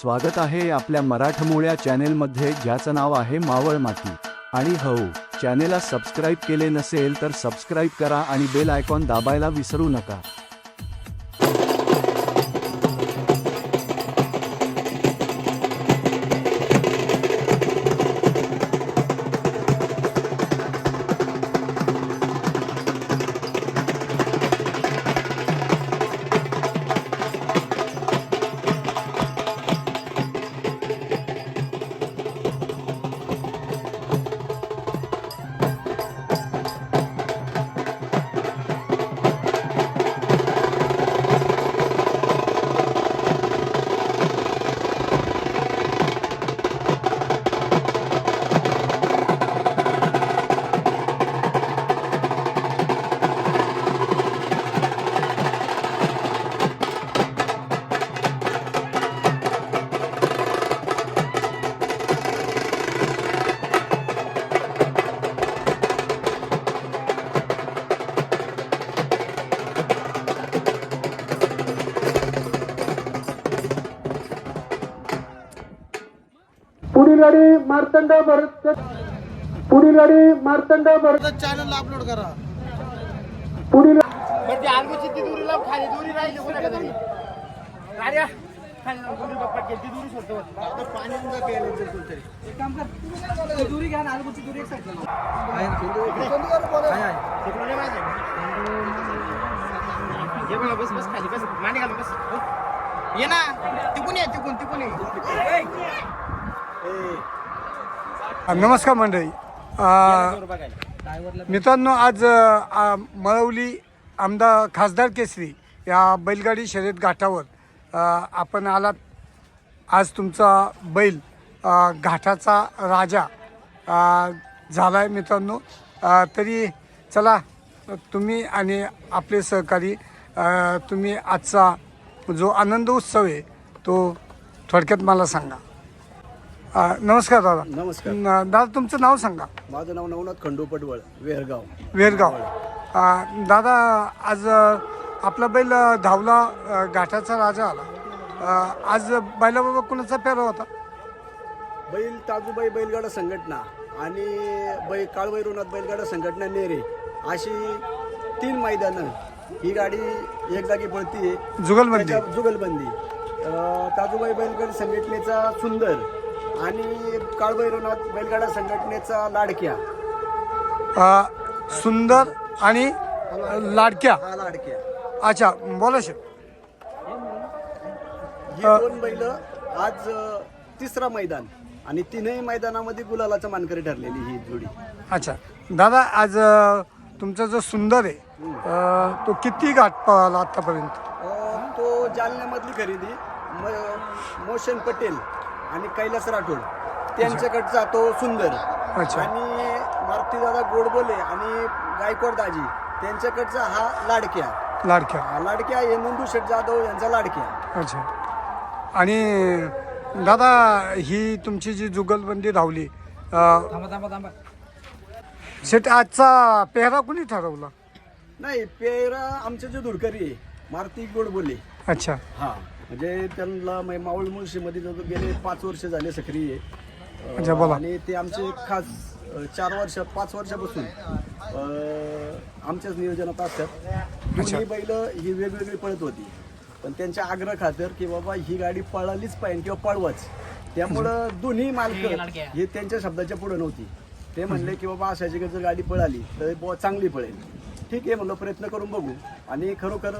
स्वागत आहे आपल्या मराठमोळ्या चॅनेलमध्ये ज्याचं नाव आहे मावळ माती. आणि हो चॅनेलला सबस्क्राईब केले नसेल तर सबस्क्राईब करा आणि बेल आयकॉन दाबायला विसरू नका. गाडी मार्तंड भरत पुढील गाडी मार्तंड भरत चॅनलला अपलोड करा. पुढील पण ती आलमोची ती दुरी लाव खाली दुरी राहिली गाड्या दुरी घ्या ना दुरी एक बस बस खाली बस. मांडी घालून बस. हो. ये ना तिकून ये तिकून तिकून ये. नमस्कार मंडळी. मित्रांनो आज मळवली आमदार खासदार केसरी या बैलगाडी शर्यत घाटावर आपण आलात. आज तुमचा बैल घाटाचा राजा झाला आहे मित्रांनो. तरी चला तुम्ही आणि आपले सहकारी तुम्ही आजचा जो आनंद उत्सव आहे तो थोडक्यात मला सांगा. अ, नमस्कार दादा. नमस्कार. न- दादा तुमचं नाव सांगा. माझं नाव नवनाथ खंडू पटवळ वेरगाव वेरगाव अ, दादा आज अ, आपला बैल अ, धावला अ, घाटाचा राजा आला. अ, आज बैलाबाबा कुणाचा पेरा होता? बैल ताजूबाई बैलगाडा संघटना आणि बै काळभैरवनाथ बैलगाडा संघटना नेरे अशी तीन मैदानं ही गाडी एक जागी पळतीये जुगलबंदी. त्याच्या जुगलबंदी. अं, ताजूबाई बैलगाडी संघटनेचा सुंदर आणि काळभैरवनाथ बैलगाडा संघटनेचा लाडक्या. सुंदर आणि लाडक्या. हा लाडक्या. अच्छा बोला शेठ ही दोन बैल आज अं, तिसरा मैदान आणि तीनही मैदानामध्ये गुलालाचा मानकरी ठरलेली ही जोडी. अच्छा. दादा आज अ, तुमचा जो सुंदर आहे अ, तो किती घाट पळाला आतापर्यंत? अ, तो जालन्यामधली खरेदी म- मोशन पटेल. आणि कैलास राठोड. त्यांच्याकडचा तो सुंदर. अच्छा. आणि मारुतीदादा गोडबोले आणि गायकवाड दाजी त्यांच्याकडचा हा लाडक्या. लाडक्या. हा लाडक्या हे नंदू शेठ जाधव यांचा लाडक्या. अच्छा. आणि दादा ही तुमची जी जुगलबंदी धावली अ, शेठ आजचा पेहरा कुणी ठरवला? नाही पेरा आमचे जे धुडकरी आहे मारुती गोडबोले. अच्छा. हा. म्हणजे त्यांना मै- मावळ मुळशीमध्ये जो गेले पाच वर्ष झाले सक्रिय अ, अच्छा, बोला. आणि ते आमचे खास अ, चार वर्ष पाच वर्षापासून अ, आमच्याच नियोजनात असतात. दोन्ही बैल ही वेगवेगळी पळत होती. पण त्यांच्या आग्रह खातर की बाबा ही गाडी पळालीच पाहिजे किंवा पळवाच. त्यामुळं दोन्ही मालक हे त्यांच्या शब्दाच्या पुढे नव्हती. ते म्हणले की बाबा अशाची जर गाडी पळाली तर बुवा चांगली पळेल. ठीक आहे म्हणलं प्रयत्न करून बघू. आणि खरोखर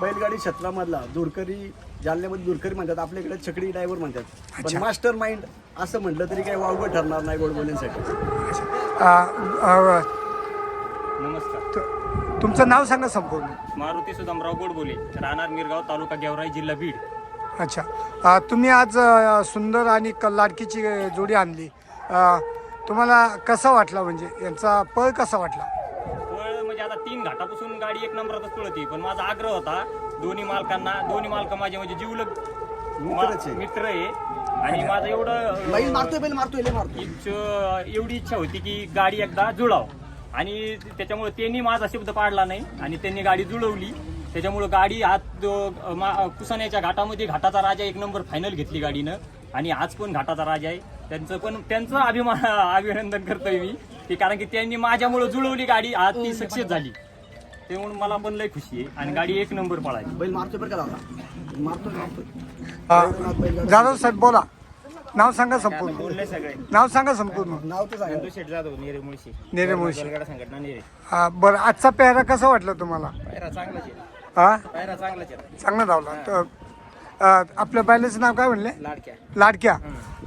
बैलगाडी क्षेत्रामधला दुरकरी जालन्यामध्ये दुरकरी म्हणतात आपल्याकडे छकडी ड्रायव्हर म्हणतात. पण मास्टर माइंड असं म्हटलं तरी काही वावगं ठरणार नाही गोडबोलींसाठी नमस्कार. तु- तुमचं नाव सांगा संपूर्ण. मारुती सुदामराव गोडबोले राहणार मिरगाव तालुका गेवराई जिल्हा बीड. अच्छा. तुम्ही आज अ, सुंदर आणि क- लाडकीची जोडी आणली. तुम्हाला कसा वाटला म्हणजे यांचा पळ कसा वाटला? तीन घाटापासून गाडी एक नंबरातच पळती. पण माझा आग्रह होता दोन्ही मालकांना दोन्ही मालक माझे म्हणजे जीवलग मित्रच आहे. मित्र आहे. आणि माझं एवढं बैल मारतोय बैल मारतोय लय मारतोय. इच्छ एवढी इच्छा होती की गाडी एकदा जुळाव. आणि त्याच्यामुळे त्यांनी माझा शब्द पाडला नाही आणि त्यांनी गाडी जुळवली. त्याच्यामुळं गाडी आज मा- कुसाण्याच्या घाटामध्ये घाटाचा राजा एक नंबर फायनल घेतली गाडीनं. आणि आज पण घाटाचा राजा आहे. त्यांचं पण त्यांचं अभिमान अभिनंदन करतोय मी. की कारण की त्यांनी माझ्यामुळे जुळवली गाडी आज ती सक्सेस झाली. ते म्हणून मला पण लय खुशी आहे आणि गाडी एक नंबर पळाली. बैल मारतोय बरं का दादा? मारतोय मारतोय. जाधव साहेब बोला. नाव सांगा संपूर्ण. बोलले सगळे? नाव सांगा संपूर्ण. नाव ते सांगा. संतोष शेठ जाधव नेरे मुळशी. नेरे मुळशी. गलगाडा संघटना नेरे अ, बरं आजचा पेहरा कसा वाटला तुम्हाला? पायरा चांगलाच आहे. हा? पायरा चांगलाच आहे. चांगला धावला. तर अ, आपल्या बैलाचं नाव काय म्हणले? लाडक्या. लाडक्या.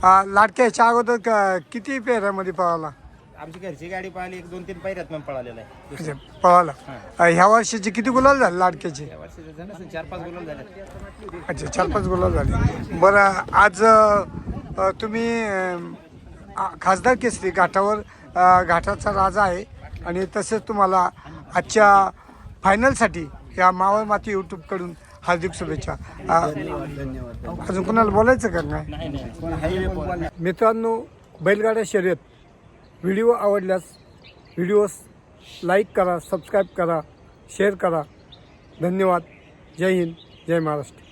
अ, लाडक्या ह्याच्या अगोदर क- किती पेहऱ्यामध्ये पळाला? आमची घरची गाडी पाहिली एक दोन तीन पायऱ्यात मग पळालेला आहे. अच्छा पळाला. अ, ह्या वर्षीचे किती गुलाल झाले लाडक्याचे? या वर्षी झालं असेल चार पाच गुलाल झाले. अच्छा चार पाच गुलाल झाले. बरं आज अ, तुम्ही अ, आ- खासदार केसरी घाटावर अ, घाटाचा राजा आहे. आणि तसेच तुम्हाला आजच्या फायनलसाठी या मावळ माती यूट्यूबकडून हार्दिक शुभेच्छा. अ, अजून कोणाला बोलायचं का नाही? मित्रांनो बैलगाड्या शर्यत. व्हिडिओ आवडल्यास व्हिडिओस लाईक करा सबस्क्राईब करा शेअर करा. धन्यवाद. जय हिंद जय महाराष्ट्र.